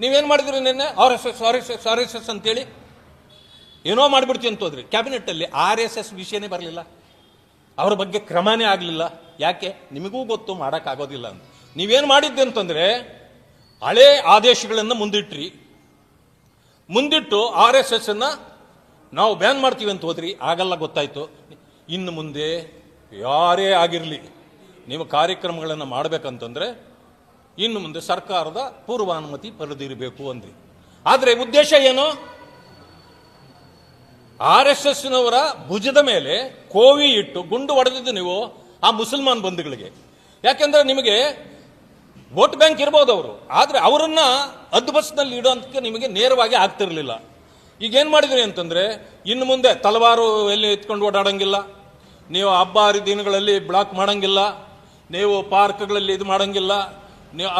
ನೀವೇನು ಮಾಡಿದ್ರಿ ನಿನ್ನೆ? R S S R S S R S S ಅಂತೇಳಿ? ಏನೋ ಮಾಡಿಬಿಡ್ತೀವಿ ಅಂತ ಹೋದ್ರಿ. ಕ್ಯಾಬಿನೆಟ್ಟಲ್ಲಿ ಆರ್ ಎಸ್ ಎಸ್ ವಿಷಯನೇ ಬರಲಿಲ್ಲ. ಅವ್ರ ಬಗ್ಗೆ ಕ್ರಮನೇ ಆಗಲಿಲ್ಲ. ಯಾಕೆ? ನಿಮಗೂ ಗೊತ್ತು, ಮಾಡೋಕ್ಕಾಗೋದಿಲ್ಲ ಅಂತ. ನೀವೇನು ಮಾಡಿದ್ದೆ ಅಂತಂದರೆ, ಹಳೆ ಆದೇಶಗಳನ್ನು ಮುಂದಿಟ್ರಿ. ಮುಂದಿಟ್ಟು ಆರ್ ಎಸ್ ಎಸ್ ಅನ್ನ ನಾವು ಬ್ಯಾನ್ ಮಾಡ್ತೀವಿ ಅಂತ ಹೋದ್ರಿ. ಆಗಲ್ಲ, ಗೊತ್ತಾಯ್ತು. ಇನ್ನು ಮುಂದೆ ಯಾರೇ ಆಗಿರಲಿ, ನೀವು ಕಾರ್ಯಕ್ರಮಗಳನ್ನು ಮಾಡಬೇಕಂತಂದ್ರೆ ಇನ್ನು ಮುಂದೆ ಸರ್ಕಾರದ ಪೂರ್ವಾನುಮತಿ ಪಡೆದಿರಬೇಕು ಅಂದ್ರಿ. ಆದರೆ ಉದ್ದೇಶ ಏನು? ಆರ್ ಎಸ್ ಎಸ್ನವರ ಭುಜದ ಮೇಲೆ ಕೋವಿ ಇಟ್ಟು ಗುಂಡು ಹೊಡೆದಿದ್ದು ನೀವು ಆ ಮುಸಲ್ಮಾನ್ ಬಂಧುಗಳಿಗೆ. ಯಾಕೆಂದ್ರೆ ನಿಮಗೆ ವೋಟ್ ಬ್ಯಾಂಕ್ ಇರ್ಬೋದು ಅವರು. ಆದರೆ ಅವರನ್ನ ಹದ್ದು ಬಸ್ನಲ್ಲಿ ಇಡೋಂತಕ್ಕೆ ನಿಮಗೆ ನೇರವಾಗಿ ಆಗ್ತಿರಲಿಲ್ಲ. ಈಗ ಏನು ಮಾಡಿದ್ರಿ ಅಂತಂದ್ರೆ, ಇನ್ನು ಮುಂದೆ ತಲವಾರು ಎಲ್ಲಿ ಎತ್ಕೊಂಡು ಓಡಾಡಂಗಿಲ್ಲ. ನೀವು ಹಬ್ಬ ಹರಿದಿನಗಳಲ್ಲಿ ಬ್ಲಾಕ್ ಮಾಡಂಗಿಲ್ಲ. ನೀವು ಪಾರ್ಕ್ಗಳಲ್ಲಿ ಇದು ಮಾಡಂಗಿಲ್ಲ.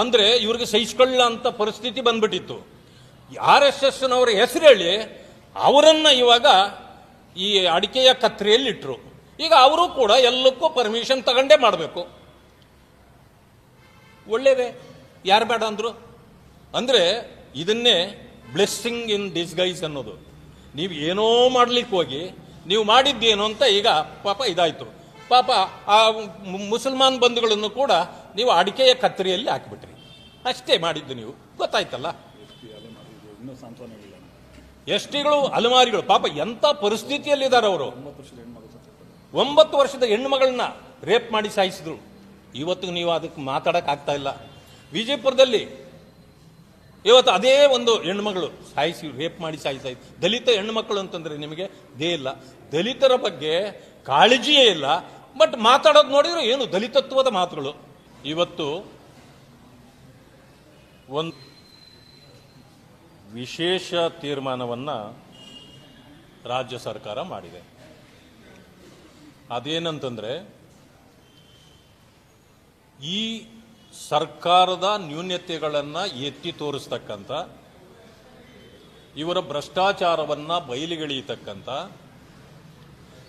ಅಂದರೆ ಇವ್ರಿಗೆ ಸಹಿಸ್ಕೊಳ್ಳ ಅಂತ ಪರಿಸ್ಥಿತಿ ಬಂದ್ಬಿಟ್ಟಿತ್ತು. ಆರ್ ಎಸ್ ಎಸ್ನವರ ಹೆಸರು ಹೇಳಿ ಅವರನ್ನು ಇವಾಗ ಈ ಅಡಿಕೆಯ ಕತ್ರಿಯಲ್ಲಿಟ್ಟರು ಈಗ ಅವರು ಕೂಡ ಎಲ್ಲಕ್ಕೂ ಪರ್ಮಿಷನ್ ತಗೊಂಡೇ ಮಾಡಬೇಕು. ಒಳ್ಳೇದೇ? ಯಾರು ಬೇಡ ಅಂದರು? ಅಂದರೆ ಇದನ್ನೇ ಬ್ಲೆಸ್ಸಿಂಗ್ ಇನ್ ಡಿಸ್ಗೈಸ್ ಅನ್ನೋದು. ನೀವು ಏನೋ ಮಾಡ್ಲಿಕ್ಕೆ ಹೋಗಿ, ನೀವು ಮಾಡಿದ್ದೇನು ಅಂತ ಈಗ ಪಾಪ ಇದಾಯಿತು. ಪಾಪ ಆ ಮುಸಲ್ಮಾನ್ ಬಂಧುಗಳನ್ನು ಕೂಡ ನೀವು ಅಡಿಕೆಯ ಕತ್ತರಿಯಲ್ಲಿ ಹಾಕಿಬಿಟ್ರಿ. ಅಷ್ಟೇ ಮಾಡಿದ್ದು ನೀವು. ಗೊತ್ತಾಯ್ತಲ್ಲ? ಎಸ್ ಟಿಗಳು ಅಲಮಾರಿಗಳು. ಪಾಪ ಎಂತ ಪರಿಸ್ಥಿತಿಯಲ್ಲಿದ್ದಾರೆ ಅವರು? ಒಂಬತ್ತು ವರ್ಷದ ಹೆಣ್ಣು ಮಗಳನ್ನ ರೇಪ್ ಮಾಡಿ ಸಾಯಿಸಿದ್ರು. ಇವತ್ತು ನೀವು ಅದಕ್ಕೆ ಮಾತಾಡಕ್ ಆಗ್ತಾ ಇಲ್ಲ. ವಿಜಯಪುರದಲ್ಲಿ ಇವತ್ತು ಅದೇ ಒಂದು ಹೆಣ್ಮಗಳು ಸಾಯಿಸಿ, ರೇಪ್ ಮಾಡಿ ಸಾಯಿಸಿ. ದಲಿತ ಹೆಣ್ಮಕ್ಳು ಅಂತಂದ್ರೆ ನಿಮಗೆ ದೇ ಇಲ್ಲ. ದಲಿತರ ಬಗ್ಗೆ ಕಾಳಜಿಯೇ ಇಲ್ಲ. ಬಟ್ ಮಾತಾಡೋದು ನೋಡಿದ್ರೆ ಏನು ದಲಿತತ್ವದ ಮಾತುಗಳು? ಇವತ್ತು ಒಂದು ವಿಶೇಷ ತೀರ್ಮಾನವನ್ನು ರಾಜ್ಯ ಸರ್ಕಾರ ಮಾಡಿದೆ. ಅದೇನಂತಂದರೆ, ಈ ಸರ್ಕಾರದ ನ್ಯೂನ್ಯತೆಗಳನ್ನು ಎತ್ತಿ ತೋರಿಸ್ತಕ್ಕಂಥ, ಇವರ ಭ್ರಷ್ಟಾಚಾರವನ್ನು ಬಯಲಿಗೆಳೆಯತಕ್ಕಂಥ,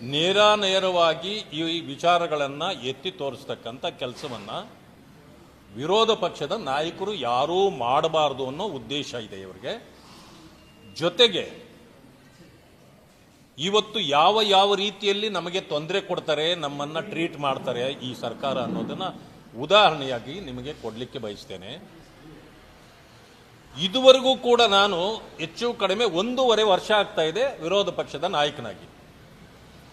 ನೇರ ನೇರವಾಗಿ ಈ ವಿಚಾರಗಳನ್ನು ಎತ್ತಿ ತೋರಿಸ್ತಕ್ಕಂಥ ಕೆಲಸವನ್ನ ವಿರೋಧ ಪಕ್ಷದ ನಾಯಕರು ಯಾರೂ ಮಾಡಬಾರದು ಅನ್ನೋ ಉದ್ದೇಶ ಇದೆ ಇವರಿಗೆ. ಜೊತೆಗೆ ಇವತ್ತು ಯಾವ ಯಾವ ರೀತಿಯಲ್ಲಿ ನಮಗೆ ತೊಂದರೆ ಕೊಡ್ತಾರೆ, ನಮ್ಮನ್ನ ಟ್ರೀಟ್ ಮಾಡ್ತಾರೆ ಈ ಸರ್ಕಾರ ಅನ್ನೋದನ್ನ ಉದಾಹರಣೆಯಾಗಿ ನಿಮಗೆ ಕೊಡಲಿಕ್ಕೆ ಬಯಸ್ತೇನೆ. ಇದುವರೆಗೂ ಕೂಡ ನಾನು ಹೆಚ್ಚು ಕಡಿಮೆ ಒಂದೂವರೆ ವರ್ಷ ಆಗ್ತಾ ಇದೆ ವಿರೋಧ ಪಕ್ಷದ ನಾಯಕನಾಗಿ.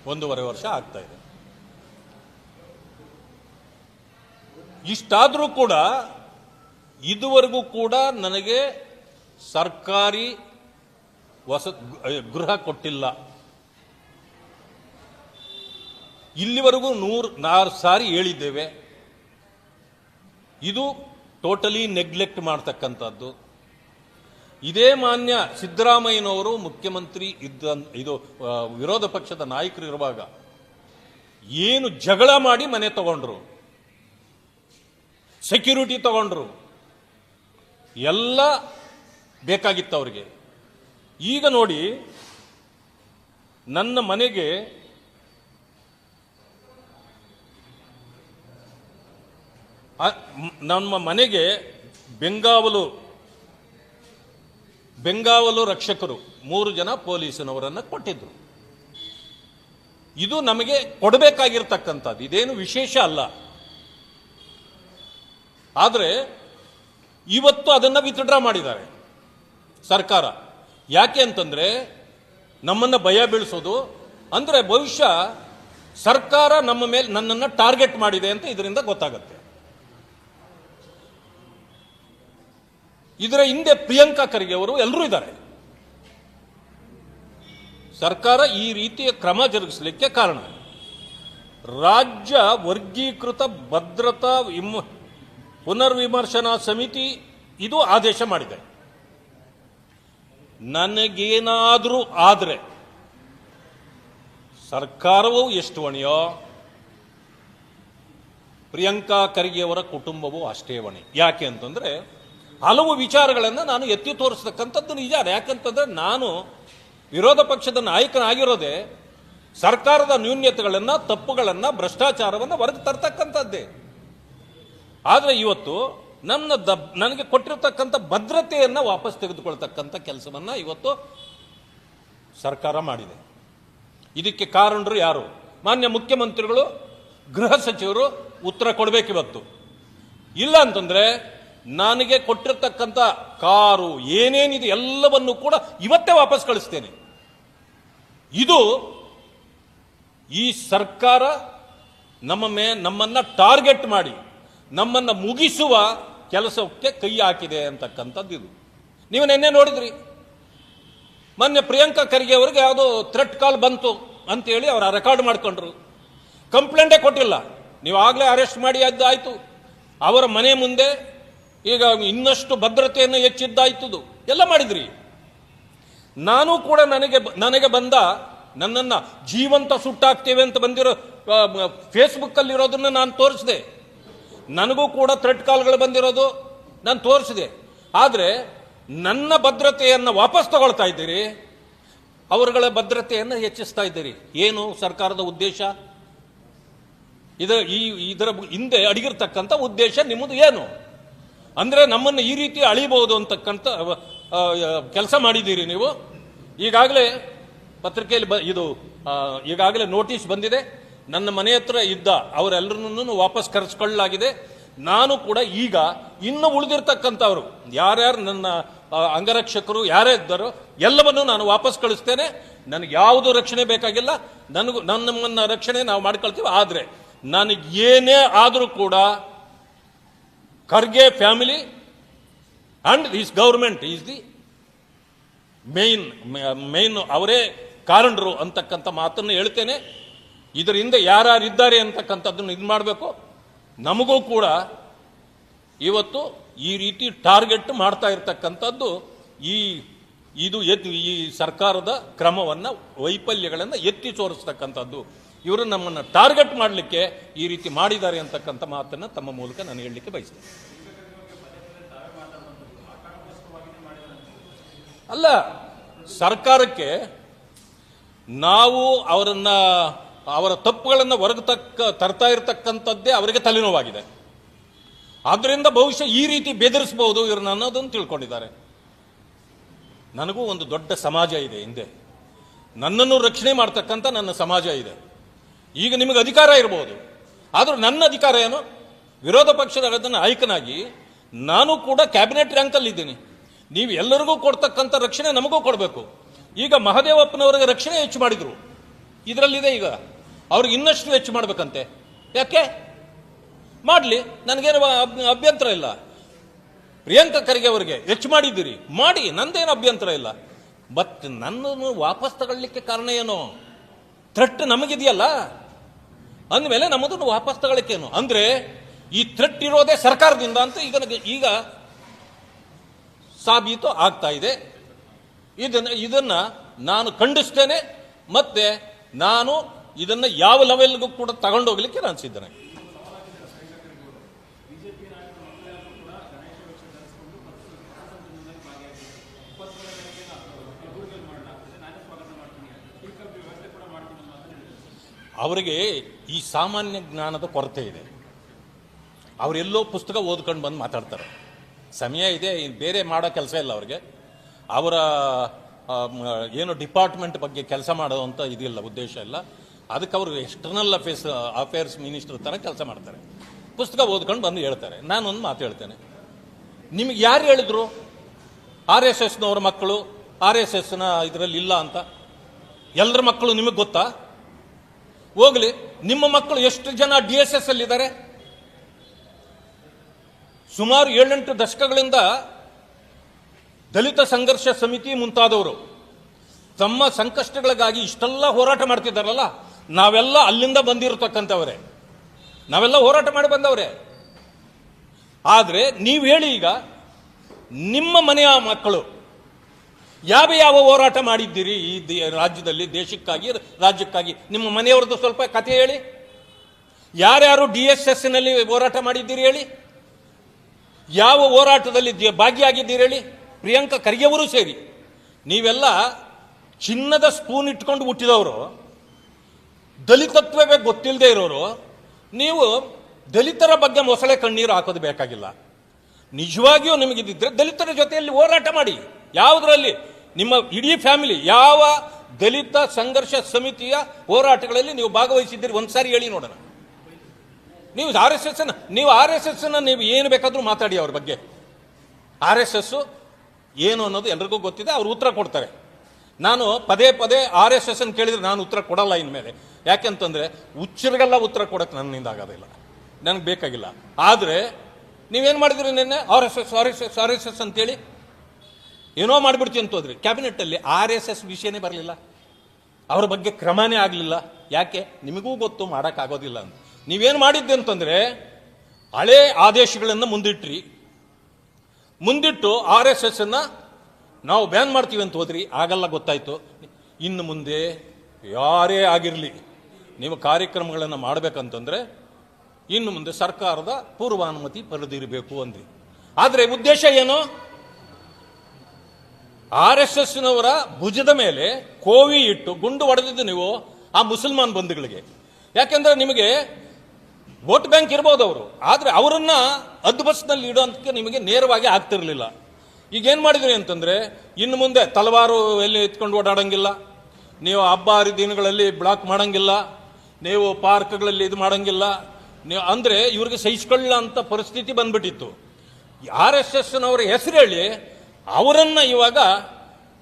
ಒಂದೂವರೆ ವರ್ಷ ಆಗ್ತಾ ಇದೆ. ಇಷ್ಟಾದರೂ ಕೂಡ ಇದುವರೆಗೂ ಕೂಡ ನನಗೆ ಸರ್ಕಾರಿ ವಸ, ಗೃಹ ಕೊಟ್ಟಿಲ್ಲ. ಇಲ್ಲಿವರೆಗೂ ನೂರು, ನಾರು ಸಾರಿ ಹೇಳಿದ್ದೇವೆ. ಇದು ಟೋಟಲಿ ನೆಗ್ಲೆಕ್ಟ್ ಮಾಡ್ತಕ್ಕಂಥದ್ದು. ಇದೇ ಮಾನ್ಯ ಸಿದ್ದರಾಮಯ್ಯನವರು ಮುಖ್ಯಮಂತ್ರಿ ಇದ್ದ, ಇದು ವಿರೋಧ ಪಕ್ಷದ ನಾಯಕರು ಇರುವಾಗ ಏನು ಜಗಳ ಮಾಡಿ ಮನೆ ತಗೊಂಡ್ರು. ಸೆಕ್ಯೂರಿಟಿ ತಗೊಂಡ್ರು. ಎಲ್ಲ ಬೇಕಾಗಿತ್ತು ಅವರಿಗೆ. ಈಗ ನೋಡಿ, ನನ್ನ ಮನೆಗೆ ನಮ್ಮ ಮನೆಗೆ ಬೆಂಗಾವಲು ಬೆಂಗಾವಲು ರಕ್ಷಕರು ಮೂರು ಜನ ಪೊಲೀಸನವರನ್ನು ಕೊಟ್ಟಿದ್ರು. ಇದು ನಮಗೆ ಕೊಡಬೇಕಾಗಿರ್ತಕ್ಕಂಥದ್ದು. ಇದೇನು ವಿಶೇಷ ಅಲ್ಲ. ಆದರೆ ಇವತ್ತು ಅದನ್ನು ವಿತ್ಡ್ರಾ ಮಾಡಿದ್ದಾರೆ ಸರ್ಕಾರ. ಯಾಕೆ ಅಂತಂದರೆ ನಮ್ಮನ್ನು ಭಯ ಬೀಳಿಸೋದು. ಅಂದರೆ ಭವಿಷ್ಯ ಸರ್ಕಾರ ನಮ್ಮ ಮೇಲೆ ನನ್ನನ್ನು ಟಾರ್ಗೆಟ್ ಮಾಡಿದೆ ಅಂತ ಇದರಿಂದ ಗೊತ್ತಾಗುತ್ತೆ. ಇದರ ಹಿಂದೆ ಪ್ರಿಯಾಂಕಾ ಖರ್ಗೆ ಅವರು ಎಲ್ಲರೂ ಇದ್ದಾರೆ. ಸರ್ಕಾರ ಈ ರೀತಿಯ ಕ್ರಮ ಜರುಗಿಸಲಿಕ್ಕೆ ಕಾರಣ. ರಾಜ್ಯ ವರ್ಗೀಕೃತ ಭದ್ರತಾ ವಿಮ ಪುನರ್ವಿಮರ್ಶನಾ ಸಮಿತಿ ಇದು ಆದೇಶ ಮಾಡಿದೆ. ನನಗೇನಾದರೂ ಆದರೆ ಸರ್ಕಾರವೂ ಎಷ್ಟು ಹೊಣೆಯೋ ಪ್ರಿಯಾಂಕಾ ಖರ್ಗೆಯವರ ಕುಟುಂಬವೂ ಅಷ್ಟೇ ಹೊಣೆ. ಯಾಕೆ ಅಂತಂದರೆ ಹಲವು ವಿಚಾರಗಳನ್ನು ನಾನು ಎತ್ತಿ ತೋರಿಸ್ತಕ್ಕಂಥದ್ದು ನಿಜ. ಯಾಕಂತಂದ್ರೆ ನಾನು ವಿರೋಧ ಪಕ್ಷದ ನಾಯಕನಾಗಿರೋದೇ ಸರ್ಕಾರದ ನ್ಯೂನ್ಯತೆಗಳನ್ನು, ತಪ್ಪುಗಳನ್ನು, ಭ್ರಷ್ಟಾಚಾರವನ್ನು ಹೊರಗೆ ತರ್ತಕ್ಕಂಥದ್ದೇ. ಆದರೆ ಇವತ್ತು ನನ್ನ ದ ನನಗೆ ಕೊಟ್ಟಿರ್ತಕ್ಕಂಥ ಭದ್ರತೆಯನ್ನು ವಾಪಸ್ ತೆಗೆದುಕೊಳ್ತಕ್ಕಂಥ ಕೆಲಸವನ್ನು ಇವತ್ತು ಸರ್ಕಾರ ಮಾಡಿದೆ. ಇದಕ್ಕೆ ಕಾರಣರು ಯಾರು? ಮಾನ್ಯ ಮುಖ್ಯಮಂತ್ರಿಗಳು, ಗೃಹ ಸಚಿವರು ಉತ್ತರ ಕೊಡಬೇಕಿವತ್ತು ಇಲ್ಲ ಅಂತಂದರೆ ನನಗೆ ಕೊಟ್ಟಿರ್ತಕ್ಕಂಥ ಕಾರು, ಏನೇನಿದೆ ಎಲ್ಲವನ್ನು ಕೂಡ ಇವತ್ತೇ ವಾಪಸ್ ಕಳಿಸ್ತೇನೆ. ಇದು ಈ ಸರ್ಕಾರ ನಮ್ಮ ಮೇ, ನಮ್ಮನ್ನು ಟಾರ್ಗೆಟ್ ಮಾಡಿ ನಮ್ಮನ್ನ ಮುಗಿಸುವ ಕೆಲಸಕ್ಕೆ ಕೈ ಹಾಕಿದೆ ಅಂತಕ್ಕಂಥದ್ದು ಇದು. ನೀವು ನಿನ್ನೆ ನೋಡಿದ್ರಿ. ಮೊನ್ನೆ ಪ್ರಿಯಾಂಕಾ ಖರ್ಗೆ ಅವ್ರಿಗೆ ಯಾವುದೋ ಥ್ರೆಟ್ ಕಾಲ್ ಬಂತು ಅಂತೇಳಿ ಅವರ ರೆಕಾರ್ಡ್ ಮಾಡ್ಕೊಂಡ್ರು. ಕಂಪ್ಲೇಂಟೇ ಕೊಟ್ಟಿಲ್ಲ. ನೀವು ಆಗಲೇ ಅರೆಸ್ಟ್ ಮಾಡಿ ಅದ್ದಾಯ್ತು ಅವರ ಮನೆ ಮುಂದೆ ಈಗ ಇನ್ನಷ್ಟು ಭದ್ರತೆಯನ್ನು ಹೆಚ್ಚಿದ್ದಾಯ್ತದು. ಎಲ್ಲ ಮಾಡಿದ್ರಿ. ನಾನು ಕೂಡ ನನಗೆ ನನಗೆ ಬಂದ ನನ್ನನ್ನು ಜೀವಂತ ಸುಟ್ಟಾಗ್ತೇವೆ ಅಂತ ಬಂದಿರೋ ಫೇಸ್ಬುಕ್ಕಲ್ಲಿರೋದನ್ನು ನಾನು ತೋರಿಸಿದೆ. ನನಗೂ ಕೂಡ ಥ್ರೆಡ್ ಕಾಲ್ಗಳು ಬಂದಿರೋದು. ನಾನು ತೋರಿಸಿದೆ. ಆದರೆ ನನ್ನ ಭದ್ರತೆಯನ್ನು ವಾಪಸ್ ತಗೊಳ್ತಾ ಇದ್ದೀರಿ. ಅವರುಗಳ ಭದ್ರತೆಯನ್ನು ಹೆಚ್ಚಿಸ್ತಾ ಇದ್ದೀರಿ. ಏನು ಸರ್ಕಾರದ ಉದ್ದೇಶ? ಇದರ ಈ, ಇದರ ಹಿಂದೆ ಅಡಗಿರ್ತಕ್ಕಂಥ ಉದ್ದೇಶ ನಿಮ್ಮದು ಏನು? ಅಂದರೆ ನಮ್ಮನ್ನು ಈ ರೀತಿ ಅಳಿಬಹುದು ಅಂತಕ್ಕಂಥ ಕೆಲಸ ಮಾಡಿದ್ದೀರಿ ನೀವು. ಈಗಾಗಲೇ ಪತ್ರಿಕೆಯಲ್ಲಿ ಬ, ಇದು ಈಗಾಗಲೇ ನೋಟಿಸ್ ಬಂದಿದೆ. ನನ್ನ ಮನೆ ಹತ್ರ ಇದ್ದ ಅವರೆಲ್ಲರನ್ನೂ ವಾಪಸ್ ಕರೆಸ್ಕೊಳ್ಳಲಾಗಿದೆ. ನಾನು ಕೂಡ ಈಗ ಇನ್ನು ಉಳಿದಿರ್ತಕ್ಕಂಥವ್ರು, ಯಾರ್ಯಾರು ನನ್ನ ಅಂಗರಕ್ಷಕರು, ಯಾರೇ ಇದ್ದಾರೋ, ಎಲ್ಲವನ್ನೂ ನಾನು ವಾಪಸ್ ಕಳಿಸ್ತೇನೆ. ನನಗೆ ಯಾವುದು ರಕ್ಷಣೆ ಬೇಕಾಗಿಲ್ಲ. ನನಗೂ, ನನ್ನ ರಕ್ಷಣೆ ನಾವು ಮಾಡ್ಕೊಳ್ತೀವಿ. ಆದರೆ ನನಗೆ ಏನೇ ಆದರೂ ಕೂಡ Kharge family and is government is the main main ಅವರೇ ಕಾರಣರು ಅಂತಕ್ಕಂಥ ಮಾತನ್ನು ಹೇಳ್ತೇನೆ. ಇದರಿಂದ ಯಾರ್ಯಾರು ಇದ್ದಾರೆ ಅಂತಕ್ಕಂಥದ್ದನ್ನು ಇದು ಮಾಡಬೇಕು. ನಮಗೂ ಕೂಡ ಇವತ್ತು ಈ ರೀತಿ ಟಾರ್ಗೆಟ್ ಮಾಡ್ತಾ ಇರತಕ್ಕಂಥದ್ದು ಈ, ಇದು ಎತ್, ಈ ಸರ್ಕಾರದ ಕ್ರಮವನ್ನು, ವೈಫಲ್ಯಗಳನ್ನು ಎತ್ತಿ ತೋರಿಸ್ತಕ್ಕಂಥದ್ದು. ಇವರು ನಮ್ಮನ್ನು ಟಾರ್ಗೆಟ್ ಮಾಡಲಿಕ್ಕೆ ಈ ರೀತಿ ಮಾಡಿದ್ದಾರೆ ಅಂತಕ್ಕಂಥ ಮಾತನ್ನು ತಮ್ಮ ಮೂಲಕ ನಾನು ಹೇಳಲಿಕ್ಕೆ ಬಯಸ್ತೇನೆ. ಅಲ್ಲ, ಸರ್ಕಾರಕ್ಕೆ ನಾವು ಅವರನ್ನ ಅವರ ತಪ್ಪುಗಳನ್ನು ಹೊರಗೆ ತಕ್ಕ ತರ್ತಾ ಇರತಕ್ಕಂಥದ್ದೇ ಅವರಿಗೆ ತಲೆನೋವಾಗಿದೆ. ಆದ್ದರಿಂದ ಬಹುಶಃ ಈ ರೀತಿ ಬೆದರಿಸಬಹುದು ಇವ್ರನ್ನ ಅನ್ನೋದನ್ನು ತಿಳ್ಕೊಂಡಿದ್ದಾರೆ. ನನಗೂ ಒಂದು ದೊಡ್ಡ ಸಮಾಜ ಇದೆ ಹಿಂದೆ. ನನ್ನನ್ನು ರಕ್ಷಣೆ ಮಾಡ್ತಕ್ಕಂಥ ನನ್ನ ಸಮಾಜ ಇದೆ. ಈಗ ನಿಮಗೆ ಅಧಿಕಾರ ಇರಬಹುದು ಆದರೂ ನನ್ನ ಅಧಿಕಾರ ಏನು? ವಿರೋಧ ಪಕ್ಷದ ಅದನ್ನು ಆಯ್ಕನಾಗಿ ನಾನು ಕೂಡ ಕ್ಯಾಬಿನೆಟ್ ರ್ಯಾಂಕಲ್ಲಿ ಇದ್ದೀನಿ ನೀವು ಎಲ್ಲರಿಗೂ ಕೊಡ್ತಕ್ಕಂಥ ರಕ್ಷಣೆ ನಮಗೂ ಕೊಡಬೇಕು. ಈಗ ಮಹದೇವಪ್ಪನವರಿಗೆ ರಕ್ಷಣೆ ಹೆಚ್ಚು ಮಾಡಿದರು. ಇದರಲ್ಲಿದೆ ಈಗ. ಅವ್ರಿಗೆ ಇನ್ನಷ್ಟು ಹೆಚ್ಚು ಮಾಡಬೇಕಂತೆ. ಯಾಕೆ? ಮಾಡಲಿ. ನನಗೇನು ಅಭ್ಯಂತರ ಇಲ್ಲ. ಪ್ರಿಯಾಂಕ ಖರ್ಗೆ ಅವರಿಗೆ ಹೆಚ್ಚು ಮಾಡಿದ್ದೀರಿ. ಮಾಡಿ. ನಂದೇನು ಅಭ್ಯಂತರ ಇಲ್ಲ. ಬಟ್ ನನ್ನನ್ನು ವಾಪಸ್ ತಗೊಳ್ಳಿಕ್ಕೆ ಕಾರಣ ಏನು? ಥ್ರೆಟ್ ನಮಗಿದೆಯಲ್ಲ? ಅಂದಮೇಲೆ ನಮ್ಮದನ್ನು ವಾಪಸ್ ತಗೊಳ್ಳಿಕ್ಕೇನು? ಅಂದ್ರೆ ಈ ಥ್ರೆಟ್ ಇರೋದೇ ಸರ್ಕಾರದಿಂದ ಅಂತ ಈಗ ಈಗ ಸಾಬೀತು ಆಗ್ತಾ ಇದೆ. ಇದನ್ನ ಇದನ್ನ ನಾನು ಖಂಡಿಸ್ತೇನೆ. ಮತ್ತೆ ನಾನು ಇದನ್ನ ಯಾವ ಲೆವೆಲ್ಗೂ ಕೂಡ ತಗೊಂಡೋಗ್ಲಿಕ್ಕೆ ನಾನು ಸಿದ್ಧನೆ. ಅವರಿಗೆ ಈ ಸಾಮಾನ್ಯ ಜ್ಞಾನದ ಕೊರತೆ ಇದೆ. ಅವರೆಲ್ಲೋ ಪುಸ್ತಕ ಓದ್ಕೊಂಡು ಬಂದು ಮಾತಾಡ್ತಾರೆ. ಸಮಯ ಇದೆ ಬೇರೆ ಮಾಡೋ ಕೆಲಸ ಇಲ್ಲ ಅವ್ರಿಗೆ. ಅವರ ಏನು ಡಿಪಾರ್ಟ್ಮೆಂಟ್ ಬಗ್ಗೆ ಕೆಲಸ ಮಾಡೋವಂಥ ಇದಿಲ್ಲ, ಉದ್ದೇಶ ಇಲ್ಲ. ಅದಕ್ಕೆ ಅವರು ಎಕ್ಸ್ಟರ್ನಲ್ ಅಫೇರ್ಸ್ ಅಫೇರ್ಸ್ ಮಿನಿಸ್ಟರ್ ಥರ ಕೆಲಸ ಮಾಡ್ತಾರೆ. ಪುಸ್ತಕ ಓದ್ಕೊಂಡು ಬಂದು ಹೇಳ್ತಾರೆ. ನಾನೊಂದು ಮಾತು ಹೇಳ್ತೇನೆ. ನಿಮಗೆ ಯಾರು ಹೇಳಿದ್ರು? ಆರ್ ಎಸ್ ಎಸ್ನವ್ರ ಮಕ್ಕಳು, ಆರ್ ಎಸ್ ಎಸ್ನ ಇದರಲ್ಲಿ ಇಲ್ಲ ಅಂತ. ಎಲ್ಲರ ಮಕ್ಕಳು ನಿಮಗೆ ಗೊತ್ತಾ? ಹೋಗ್ಲಿ, ನಿಮ್ಮ ಮಕ್ಕಳು ಎಷ್ಟು ಜನ ಡಿ ಎಸ್ ಎಸ್ ಅಲ್ಲಿದ್ದಾರೆ? ಸುಮಾರು ಏಳೆಂಟು ದಶಕಗಳಿಂದ ದಲಿತ ಸಂಘರ್ಷ ಸಮಿತಿ ಮುಂತಾದವರು ತಮ್ಮ ಸಂಕಷ್ಟಗಳಿಗಾಗಿ ಇಷ್ಟೆಲ್ಲ ಹೋರಾಟ ಮಾಡ್ತಿದ್ದಾರಲ್ಲ ನಾವೆಲ್ಲ ಅಲ್ಲಿಂದ ಬಂದಿರತಕ್ಕಂಥವರೇ. ನಾವೆಲ್ಲ ಹೋರಾಟ ಮಾಡಿ ಬಂದವರೇ. ಆದರೆ ನೀವು ಹೇಳಿ ಈಗ, ನಿಮ್ಮ ಮನೆಯ ಮಕ್ಕಳು ಯಾವ ಯಾವ ಹೋರಾಟ ಮಾಡಿದ್ದೀರಿ ಈ ರಾಜ್ಯದಲ್ಲಿ, ದೇಶಕ್ಕಾಗಿ, ರಾಜ್ಯಕ್ಕಾಗಿ? ನಿಮ್ಮ ಮನೆಯವ್ರದ್ದು ಸ್ವಲ್ಪ ಕತೆ ಹೇಳಿ. ಯಾರ್ಯಾರು ಡಿ ಎಸ್ನಲ್ಲಿ ಹೋರಾಟ ಮಾಡಿದ್ದೀರಿ ಹೇಳಿ. ಯಾವ ಹೋರಾಟದಲ್ಲಿ ಭಾಗಿಯಾಗಿದ್ದೀರಿ ಹೇಳಿ. ಪ್ರಿಯಾಂಕಾ ಖರ್ಗೆಯವರು ಸೇರಿ. ನೀವೆಲ್ಲ ಚಿನ್ನದ ಸ್ಪೂನ್ ಇಟ್ಕೊಂಡು ಹುಟ್ಟಿದವರು. ದಲಿತತ್ವವೇ ಗೊತ್ತಿಲ್ಲದೆ ಇರೋರು, ನೀವು ದಲಿತರ ಬಗ್ಗೆ ಮೊಸಳೆ ಕಣ್ಣೀರು ಹಾಕೋದು ಬೇಕಾಗಿಲ್ಲ. ನಿಜವಾಗಿಯೂ ನಿಮಗೆ ಇದ್ದಿದ್ರೆ ದಲಿತರ ಜೊತೆಯಲ್ಲಿ ಹೋರಾಟ ಮಾಡಿ. ಯಾವುದರಲ್ಲಿ? ನಿಮ್ಮ ಇಡೀ ಫ್ಯಾಮಿಲಿ, ಯಾವ ದಲಿತ ಸಂಘರ್ಷ ಸಮಿತಿಯ ಹೋರಾಟಗಳಲ್ಲಿ ನೀವು ಭಾಗವಹಿಸಿದ್ದೀರಿ? ಒಂದ್ಸಾರಿ ಹೇಳಿ ನೋಡೋಣ. ನೀವು ಆರ್ ಎಸ್ ಎಸ್ ನೀವು ಆರ್ ಎಸ್ ಎಸ್ ನೀವು ಏನು ಬೇಕಾದರೂ ಮಾತಾಡಿ ಅವ್ರ ಬಗ್ಗೆ. ಆರ್ ಎಸ್ ಎಸ್ ಏನು ಅನ್ನೋದು ಎಲ್ರಿಗೂ ಗೊತ್ತಿದೆ, ಅವ್ರು ಉತ್ತರ ಕೊಡ್ತಾರೆ. ನಾನು ಪದೇ ಪದೇ ಆರ್ ಎಸ್ ಎಸ್ ಅನ್ನು ಕೇಳಿದ್ರೆ ನಾನು ಉತ್ತರ ಕೊಡಲ್ಲ ಇನ್ಮೇಲೆ. ಯಾಕೆಂತಂದ್ರೆ ಹುಚ್ಚರಿಗೆಲ್ಲ ಉತ್ತರ ಕೊಡೋಕ್ಕೆ ನನ್ನಿಂದ ಆಗೋದಿಲ್ಲ. ನನಗೆ ಬೇಕಾಗಿಲ್ಲ. ಆದರೆ ನೀವೇನು ಮಾಡಿದ್ರಿ ನಿನ್ನೆ? R S S, R S S, R S S ಅಂತೇಳಿ? ಏನೋ ಮಾಡಿಬಿಡ್ತೀವಿ ಅಂತ ಹೋದ್ರಿ. ಕ್ಯಾಬಿನೆಟ್ಟಲ್ಲಿ ಆರ್ ಎಸ್ ಎಸ್ ವಿಷಯನೇ ಬರಲಿಲ್ಲ. ಅವ್ರ ಬಗ್ಗೆ ಕ್ರಮನೇ ಆಗಲಿಲ್ಲ. ಯಾಕೆ? ನಿಮಗೂ ಗೊತ್ತು, ಮಾಡೋಕ್ಕಾಗೋದಿಲ್ಲ ಅಂತ. ನೀವೇನು ಮಾಡಿದ್ದೆ ಅಂತಂದರೆ ಹಳೆ ಆದೇಶಗಳನ್ನು ಮುಂದಿಟ್ರಿ. ಮುಂದಿಟ್ಟು ಆರ್ ಎಸ್ ಎಸ್ ಅನ್ನ ನಾವು ಬ್ಯಾನ್ ಮಾಡ್ತೀವಿ ಅಂತ ಹೋದ್ರಿ. ಆಗಲ್ಲ, ಗೊತ್ತಾಯ್ತು. ಇನ್ನು ಮುಂದೆ ಯಾರೇ ಆಗಿರಲಿ. ನೀವು ಕಾರ್ಯಕ್ರಮಗಳನ್ನು ಮಾಡಬೇಕಂತಂದ್ರೆ ಇನ್ನು ಮುಂದೆ ಸರ್ಕಾರದ ಪೂರ್ವಾನುಮತಿ ಪಡೆದಿರಬೇಕು ಅಂದ್ರಿ ಆದರೆ ಉದ್ದೇಶ ಏನು? ಆರ್ ಎಸ್ ಎಸ್ನವರ ಭುಜದ ಮೇಲೆ ಕೋವಿ ಇಟ್ಟು ಗುಂಡು ಹೊಡೆದಿದ್ದು ನೀವು ಆ ಮುಸಲ್ಮಾನ್ ಬಂಧುಗಳಿಗೆ. ಯಾಕೆಂದ್ರೆ ನಿಮಗೆ ವೋಟ್ ಬ್ಯಾಂಕ್ ಇರ್ಬೋದು ಅವರು, ಆದರೆ ಅವರನ್ನ ಅದ್ಬಸ್ನಲ್ಲಿ ಇಡೋದಕ್ಕೆ ನಿಮಗೆ ನೇರವಾಗಿ ಆಗ್ತಿರ್ಲಿಲ್ಲ. ಈಗ ಏನು ಮಾಡಿದ್ರಿ ಅಂತಂದ್ರೆ, ಇನ್ನು ಮುಂದೆ ತಲವಾರು ಎಲ್ಲಿ ಎತ್ಕೊಂಡು ಓಡಾಡಂಗಿಲ್ಲ, ನೀವು ಹಬ್ಬ ಹರಿದಿನಗಳಲ್ಲಿ ಬ್ಲಾಕ್ ಮಾಡಂಗಿಲ್ಲ ನೀವು ಪಾರ್ಕ್ಗಳಲ್ಲಿ ಇದು ಮಾಡೋಂಗಿಲ್ಲ. ನೀವು ಅಂದರೆ ಇವ್ರಿಗೆ ಸಹಿಸ್ಕೊಳ್ಳ ಅಂತ ಪರಿಸ್ಥಿತಿ ಬಂದ್ಬಿಟ್ಟಿತ್ತು. ಆರ್ ಎಸ್ ಎಸ್ನವ್ರ ಹೆಸರು ಹೇಳಿ ಅವರನ್ನು ಇವಾಗ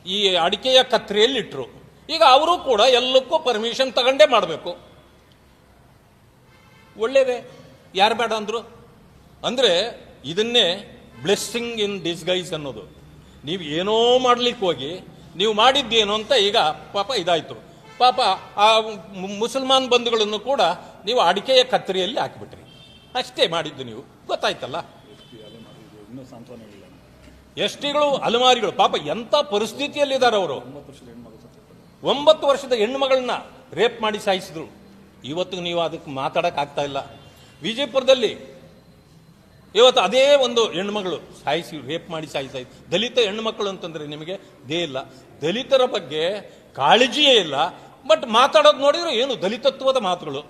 ಈ ಅಡಿಕೆಯ ಕತ್ರಿಯಲ್ಲಿ ಇಟ್ರು ಈಗ ಅವರು ಕೂಡ ಎಲ್ಲಕ್ಕೂ ಪರ್ಮಿಷನ್ ತಗೊಂಡೇ ಮಾಡಬೇಕು. ಒಳ್ಳೇದೇ? ಯಾರು ಬೇಡ ಅಂದರು? ಅಂದರೆ ಇದನ್ನೇ ಬ್ಲೆಸ್ಸಿಂಗ್ ಇನ್ ಡಿಸ್ಗೈಸ್ ಅನ್ನೋದು. ನೀವು ಏನೋ ಮಾಡ್ಲಿಕ್ಕೆ ಹೋಗಿ, ನೀವು ಮಾಡಿದ್ದೇನು ಅಂತ ಈಗ ಪಾಪ ಇದಾಯ್ತು. ಪಾಪ ಆ ಮುಸಲ್ಮಾನ್ ಬಂಧುಗಳನ್ನು ಕೂಡ ನೀವು ಅಡಿಕೆಯ ಕತ್ತರಿಯಲ್ಲಿ ಹಾಕಿಬಿಟ್ರಿ. ಅಷ್ಟೇ ಮಾಡಿದ್ದು ನೀವು. ಗೊತ್ತಾಯ್ತಲ್ಲ? ಎಸ್ ಟಿಗಳು ಅಲಮಾರಿಗಳು. ಪಾಪ ಎಂಥ ಪರಿಸ್ಥಿತಿಯಲ್ಲಿದ್ದಾರೆ ಅವರು? ಒಂಬತ್ತು ವರ್ಷದ ಹೆಣ್ಮಗಳನ್ನ ರೇಪ್ ಮಾಡಿ ಸಾಯಿಸಿದ್ರು. ಇವತ್ತು ನೀವು ಅದಕ್ಕೆ ಮಾತಾಡಕ್ ಆಗ್ತಾ ಇಲ್ಲ. ವಿಜಯಪುರದಲ್ಲಿ ಇವತ್ತು ಅದೇ ಒಂದು ಹೆಣ್ಮಗಳು ಸಾಯಿಸಿ, ರೇಪ್ ಮಾಡಿ ಸಾಯಿಸಾಯಿ ದಲಿತ ಹೆಣ್ಮಕ್ಳು ಅಂತಂದ್ರೆ ನಿಮಗೆ ದೇ ಇಲ್ಲ. ದಲಿತರ ಬಗ್ಗೆ ಕಾಳಜಿಯೇ ಇಲ್ಲ. ಬಟ್ ಮಾತಾಡೋದು ನೋಡಿದ್ರೆ ಏನು ದಲಿತತ್ವದ ಮಾತುಗಳು?